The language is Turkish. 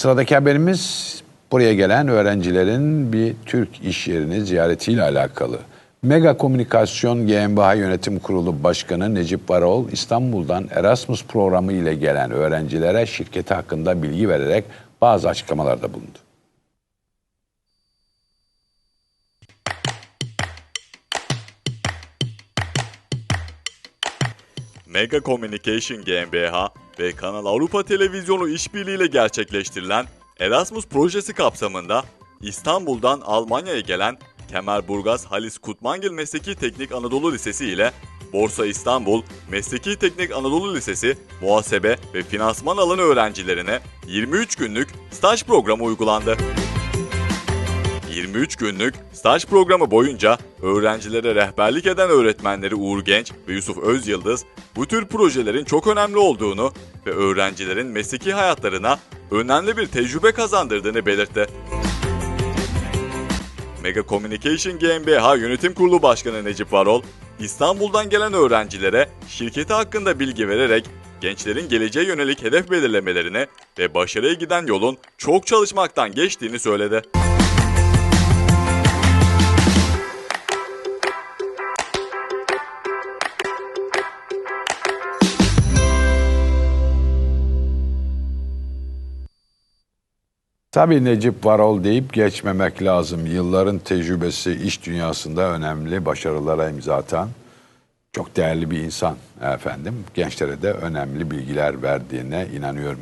Sıradaki haberimiz buraya gelen öğrencilerin bir Türk iş yerini ziyaretiyle alakalı. Mega Komünikasyon GmbH Yönetim Kurulu Başkanı Necip Varol İstanbul'dan Erasmus programı ile gelen öğrencilere şirketi hakkında bilgi vererek bazı açıklamalarda bulundu. Mega Communication GmbH ve Kanal Avrupa Televizyonu işbirliğiyle gerçekleştirilen Erasmus projesi kapsamında İstanbul'dan Almanya'ya gelen Kemerburgaz Halis Kutmangil Mesleki Teknik Anadolu Lisesi ile Borsa İstanbul Mesleki Teknik Anadolu Lisesi muhasebe ve finansman alanı öğrencilerine 23 günlük staj programı uygulandı. 23 günlük staj programı boyunca öğrencilere rehberlik eden öğretmenleri Uğur Genç ve Yusuf Özyıldız bu tür projelerin çok önemli olduğunu ve öğrencilerin mesleki hayatlarına önemli bir tecrübe kazandırdığını belirtti. Mega Communication GmbH Yönetim Kurulu Başkanı Necip Varol, İstanbul'dan gelen öğrencilere şirketi hakkında bilgi vererek gençlerin geleceğe yönelik hedef belirlemelerine ve başarıya giden yolun çok çalışmaktan geçtiğini söyledi. Tabii Necip Varol deyip geçmemek lazım. Yılların tecrübesi iş dünyasında önemli başarılara imza atan çok değerli bir insan efendim. Gençlere de önemli bilgiler verdiğine inanıyorum.